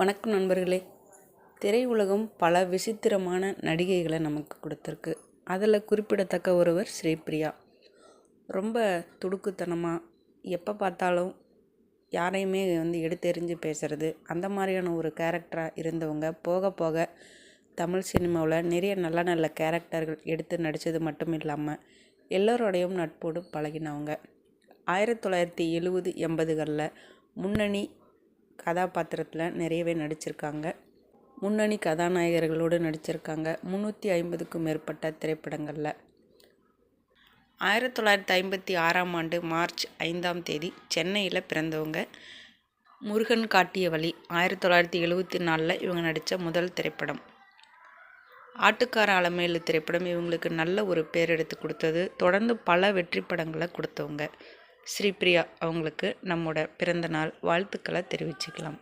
வணக்கம் நண்பர்களே. திரையுலகம் பல விசித்திரமான நடிகைகளை நமக்கு கொடுத்துருக்கு. அதில் குறிப்பிடத்தக்க ஒருவர் ஸ்ரீபிரியா ரொம்ப துடுக்குத்தனமாக எப்போ பார்த்தாலும் யாரையுமே வந்து எடுத்தெறிஞ்சு பேசுகிறது அந்த மாதிரியான ஒரு கேரக்டராக இருந்தவங்க போக போக தமிழ் சினிமாவில் நிறைய நல்ல நல்ல கேரக்டர்கள் எடுத்து நடித்தது மட்டும் இல்லாமல் எல்லோரோடையும் நட்போடு பழகினவங்க. ஆயிரத்தி தொள்ளாயிரத்தி எழுபது எண்பதுகளில் முன்னணி கதாபாத்திரத்தில் நிறையவே நடிச்சிருக்காங்க. முன்னணி கதாநாயகர்களோடு நடிச்சிருக்காங்க. முந்நூற்றி ஐம்பதுக்கும் மேற்பட்ட திரைப்படங்களில். ஆயிரத்தி தொள்ளாயிரத்தி ஐம்பத்தி ஆறாம் ஆண்டு மார்ச் ஐந்தாம் தேதி சென்னையில் பிறந்தவங்க முருகன் காட்டிய வழி ஆயிரத்தி தொள்ளாயிரத்தி எழுபத்தி நாலில் இவங்க நடித்த முதல் திரைப்படம். ஆட்டுக்கார அலமேலு திரைப்படம் இவங்களுக்கு நல்ல ஒரு பேர் எடுத்து கொடுத்தது. தொடர்ந்து பல வெற்றி படங்களை கொடுத்தவங்க. ஸ்ரீபிரியா அவங்களுக்கு நம்மோட பிறந்தநாள் வாழ்த்துக்களை தெரிவிச்சுக்கலாம்.